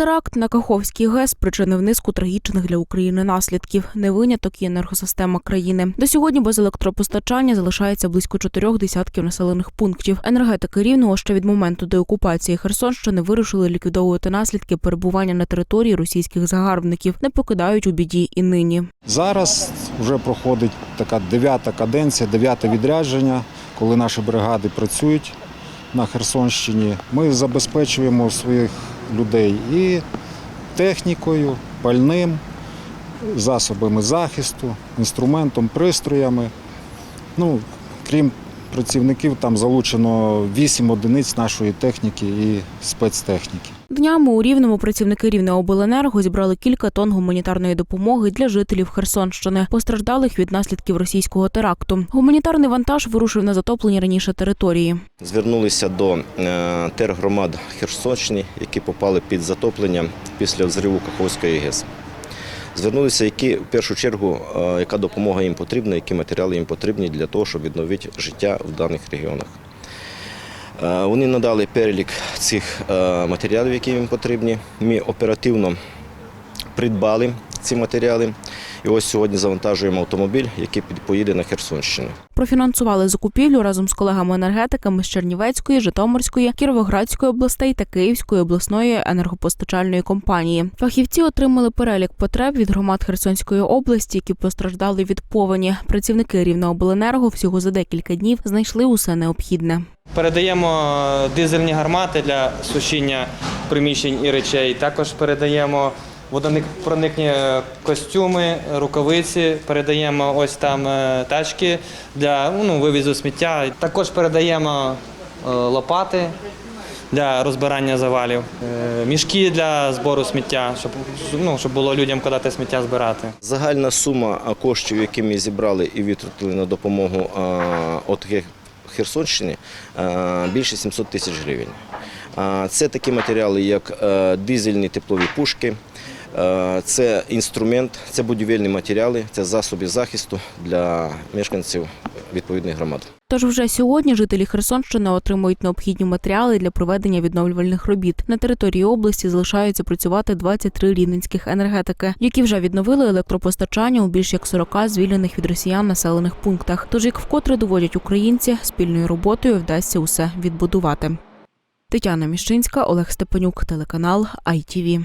Теракт на Каховський ГЕС спричинив низку трагічних для України наслідків. Не виняток і енергосистема країни. До сьогодні без електропостачання залишається близько чотирьох десятків населених пунктів. Енергетики рівного ще від моменту деокупації Херсонщини вирішили ліквідовувати наслідки перебування на території російських загарбників, не покидають у біді і нині. Зараз вже проходить така дев'ята каденція, дев'яте відрядження, коли наші бригади працюють на Херсонщині. Ми забезпечуємо своїх людей і технікою, пальним, засобами захисту, інструментом, пристроями. Ну, крім працівників, там залучено 8 одиниць нашої техніки і спецтехніки. Днями у Рівному працівники Рівнеобленерго зібрали кілька тонн гуманітарної допомоги для жителів Херсонщини, постраждалих від наслідків російського теракту. Гуманітарний вантаж вирушив на затоплені раніше території. Звернулися до е, тергромад Херсонщини, які попали під затоплення після взриву Каховської ГЕС. Звернулися, які в першу чергу, е, яка допомога їм потрібна, які матеріали їм потрібні для того, щоб відновити життя в даних регіонах. Е, Вони надали перелік цих е, матеріалів, які їм потрібні. Ми оперативно придбали ці матеріали. І ось сьогодні завантажуємо автомобіль, який поїде на Херсонщину. Профінансували закупівлю разом з колегами-енергетиками з Чернівецької, Житомирської, Кіровоградської областей та Київської обласної енергопостачальної компанії. Фахівці отримали перелік потреб від громад Херсонської області, які постраждали від повені. Працівники Рівнеобленерго всього за декілька днів знайшли усе необхідне. Передаємо дизельні гармати для сушіння приміщень і речей. Також передаємо водонепроникні костюми, рукавиці. Передаємо ось там е, тачки для ну, вивізу сміття. Також передаємо е, лопати для розбирання завалів, е, мішки для збору сміття, щоб, ну, щоб було людям куди те сміття збирати. Загальна сума коштів, які ми зібрали і витратили на допомогу а, от Хе- Херсонщині, більше 700 тисяч гривень. Це такі матеріали, як е, дизельні теплові пушки, е, це інструмент, це будівельні матеріали, це засоби захисту для мешканців відповідних громад. Тож вже сьогодні жителі Херсонщини отримують необхідні матеріали для проведення відновлювальних робіт. На території області залишаються працювати 23 рівненських енергетики, які вже відновили електропостачання у більш як 40 звільнених від росіян населених пунктах. Тож, як вкотре доводять українці, спільною роботою вдасться усе відбудувати. Тетяна Міщинська, Олег Степанюк, телеканал ITV.